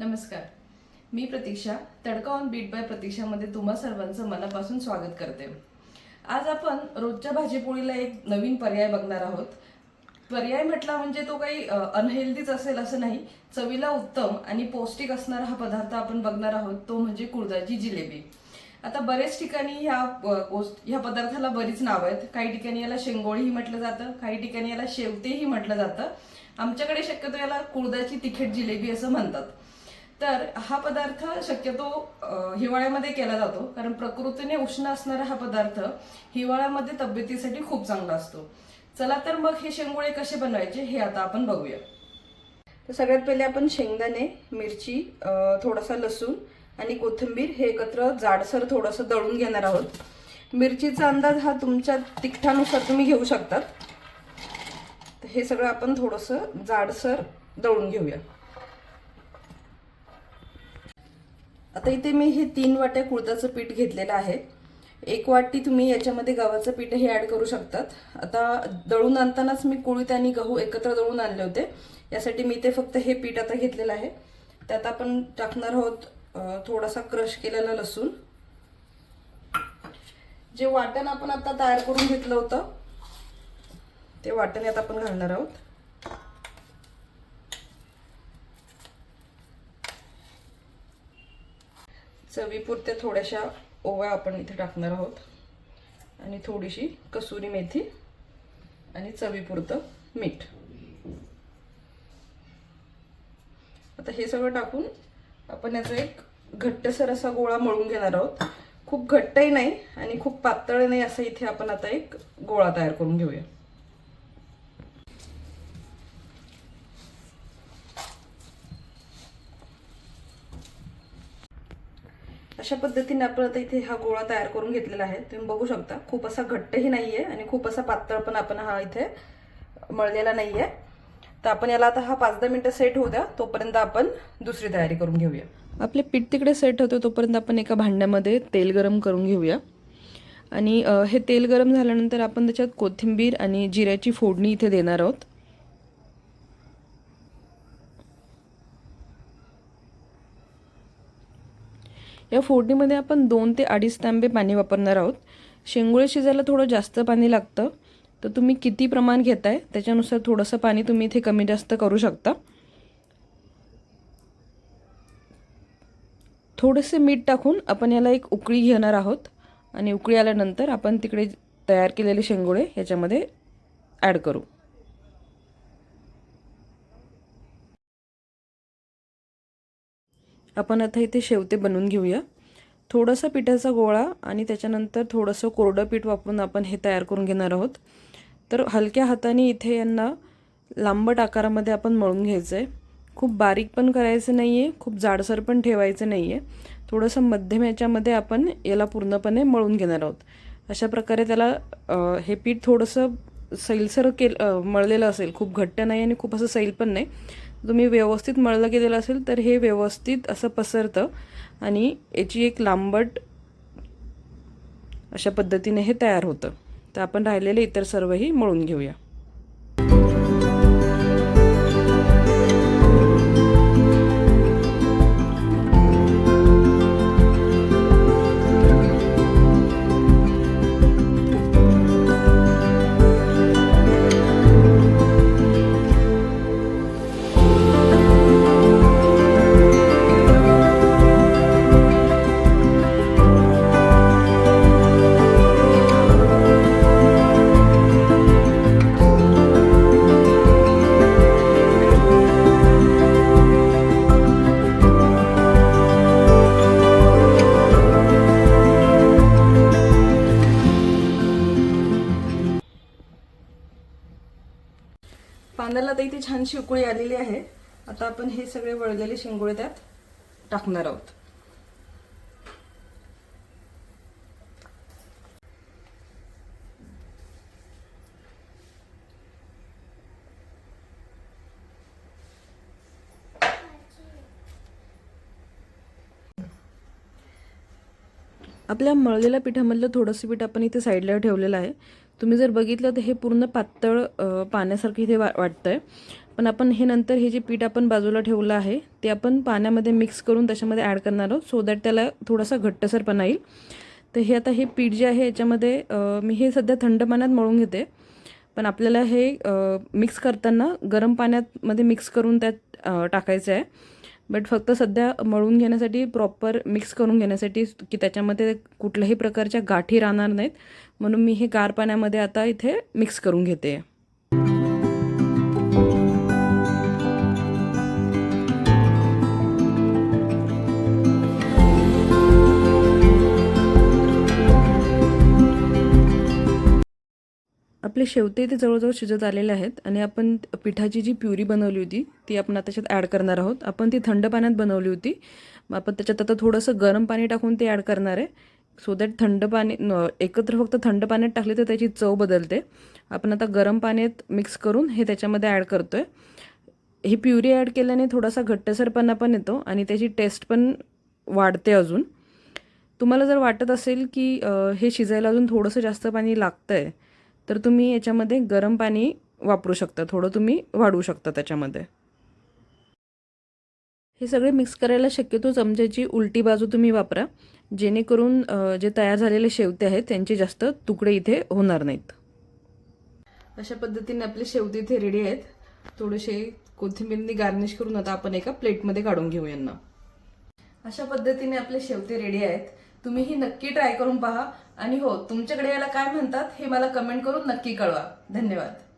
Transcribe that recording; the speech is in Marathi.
नमस्कार. मी प्रतीक्षा तडका ऑन बीट बाय प्रतीक्षामध्ये तुम्हा सर्वांचं मनापासून स्वागत करते. आज आपण रोजच्या भाजीपोळीला एक नवीन पर्याय बघणार आहोत. पर्याय म्हटला म्हणजे तो काही अनहेल्दीच असेल असं नाही चवीला उत्तम आणि पौष्टिक असणारा हा पदार्थ आपण बघणार आहोत तो म्हणजे कुळदाची जिलेबी. आता बरेच ठिकाणी ह्या ह्या पदार्थाला बरीच नावं आहेत. काही ठिकाणी याला शेंगोळीही म्हटलं जातं काही ठिकाणी याला शेवतेही म्हटलं जातं. आमच्याकडे शक्यतो याला कुळदाची तिखट जिलेबी असं म्हणतात. तर हा पदार्थ शक्यतो हिवाळ्यामध्ये केला जातो. कारण प्रकृतीने उष्ण असणारा हा पदार्थ हिवाळ्यामध्ये तब्येतीसाठी खूप चांगला असतो. चला तर मग हे शेंगोळे कसे बनवायचे हे आता आपण बघूया. तर सगळ्यात पहिले आपण शेंगदाणे मिरची थोडासा लसूण आणि कोथिंबीर हे एकत्र जाडसर थोडंसं दळून घेणार आहोत. मिरचीचा अंदाज हा तुमच्या तिखटानुसार तुम्ही घेऊ शकतात. हे सगळं आपण थोडंसं जाडसर दळून घेऊया. आता इथे मी हे तीन वाट्या कुळताचं पीठ घेतलेलं आहे. एक वाटी तुम्ही याच्यामध्ये गव्हाचं पीठही ॲड करू शकतात. आता दळून आणतानाच मी कुळीत आणि गहू एकत्र दळून आणले होते. यासाठी मी ते फक्त हे पीठ आता घेतलेलं आहे. त्यात आपण टाकणार आहोत थोडासा क्रश केलेला लसूण. जे वाटण आपण आता तयार करून घेतलं होतं ते वाटण यात आपण घालणार आहोत. चवीपुरत्या थोड्याशा ओव्या आपण इथे टाकणार आहोत. आणि थोडीशी कसुरी मेथी आणि चवीपुरतं मीठ. आता हे सगळं टाकून आपण याचा एक घट्टसर असा गोळा मळून घेणार आहोत. खूप घट्टही नाही आणि खूप पातळ नाही असं इथे आपण आता एक गोळा तयार करून घेऊया. अशा पद्धतीने आपण आता इथे हा गोळा तयार करून घेतलेला आहे. तुम्ही बघू शकता खूप असा घट्टही नाही आहे आणि खूप असा पातळ पण आपण हा इथे मळलेला नाही आहे तर आपण याला आता हा पाच दहा मिनटं सेट होऊ द्या तोपर्यंत आपण दुसरी तयारी करून घेऊया. आपले पीठ तिकडे सेट होते तोपर्यंत आपण एका भांड्यामध्ये तेल गरम करून घेऊया. आणि हे तेल गरम झाल्यानंतर आपण त्याच्यात कोथिंबीर आणि जिऱ्याची फोडणी इथे देणार आहोत. या फोडणीमध्ये आपण दोन ते अडीच तांबे पाणी वापरणार आहोत. शेंगोळे शिजायला थोडं जास्त पाणी लागतं. तर तुम्ही किती प्रमाण घेताय? त्याच्यानुसार थोडंसं पाणी तुम्ही इथे कमी जास्त करू शकता. थोडेसे मीठ टाकून आपण याला एक उकळी घेणार आहोत. आणि उकळी आल्यानंतर आपण तिकडे तयार केलेले शेंगोळे याच्यामध्ये ॲड करू. आपण आता इथे शेवते बनवून घेऊया. थोडंसं पिठाचा गोळा आणि त्याच्यानंतर थोडंसं कोरडं पीठ वापरून आपण हे तयार करून घेणार आहोत. तर हलक्या हाताने इथे यांना लांबट आकारामध्ये आपण मळून घ्यायचं आहे खूप बारीक पण करायचं नाही आहे खूप जाडसर पण ठेवायचं नाही आहे थोडंसं मध्यम याच्यामध्ये आपण याला पूर्णपणे मळून घेणार आहोत. अशा प्रकारे त्याला हे पीठ थोडंसं सैलसर केल मळलेलं असेल खूप घट्ट नाही आणि खूप असं सैल पण नाही. तुम्ही व्यवस्थित मळलं गेलेलं असेल तर हे व्यवस्थित असं पसरतं. आणि याची एक लांबट अशा पद्धतीने हे तयार होतं. तर आपण राहिलेले इतर सर्वही मळून घेऊया. कांद्याला तर इथे छान शिवकुळी आलेली आहे. आता आपण हे सगळे वळलेले शिंगोळे त्यात टाकणार आहोत. आपल्या मळलेल्या पिठामधलं थोडंसं पीठ आपण इथे साईडला ठेवलेलं आहे. तुम्ही जर बघितलं तर हे पूर्ण पातळ पाण्यासारखं इथे वा वाटतं आहे पण आपण हे नंतर हे जे पीठ आपण बाजूला ठेवलं आहे ते आपण पाण्यामध्ये मिक्स करून त्याच्यामध्ये ॲड करणार आहोत सो दॅट त्याला थोडासा घट्टसरपणा येईल. तर हे आता हे पीठ जे आहे याच्यामध्ये मी हे सध्या थंड पाण्यात मळून घेते. पण आपल्याला हे मिक्स करताना गरम पाण्यात मध्ये मिक्स करून त्यात टाकायचं आहे. बट फक्त सध्या मळून घेण्यासाठी प्रॉपर मिक्स करून घेण्यासाठी की त्याच्यामध्ये कुठल्याही प्रकारच्या गाठी राहणार नाहीत. म्हणून मी हे गार पाण्यामध्ये आता इथे मिक्स करून घेते. आपले शेवते इथे जवळजवळ शिजत आलेले आहेत आणि आपण पिठाची जी प्युरी बनवली होती ती आपण आता त्याच्यात ॲड करणार आहोत. आपण ती थंड पाण्यात बनवली होती. मग आपण त्याच्यात आता थोडंसं गरम पाणी टाकून ते ॲड करणार आहे. सो दॅट थंड पाणी एकत्र फक्त थंड पाण्यात टाकले तर त्याची चव बदलते. आपण आता गरम पाण्यात मिक्स करून हे त्याच्यामध्ये ॲड करतो आहे ही प्युरी ॲड केल्याने थोडासा घट्टसरपणा पण येतो आणि त्याची टेस्ट पण वाढते अजून. तुम्हाला जर वाटत असेल की हे शिजायला अजून थोडंसं जास्त पाणी लागतं आहे तर तुम्ही याच्यामध्ये गरम पाणी वापरू शकता. थोडं तुम्ही वाढवू शकता त्याच्यामध्ये. हे सगळे मिक्स करायला शक्यतो चमच्याची उलटी बाजू तुम्ही वापरा. जेणेकरून जे तयार झालेले शेवते आहेत त्यांचे जास्त तुकडे इथे होणार नाहीत. अशा पद्धतीने आपले शेवते इथे रेडी आहेत. थोडेसे कोथिंबीरनी गार्निश करून आता आपण एका प्लेटमध्ये काढून घेऊ यांना. अशा पद्धतीने आपले शेवते रेडी आहेत. तुम्ही ही नक्की ट्राय करून पहा. आणि हो तुमच्याकडे याला काय म्हणतात हे मला कमेंट करून नक्की कळवा. धन्यवाद.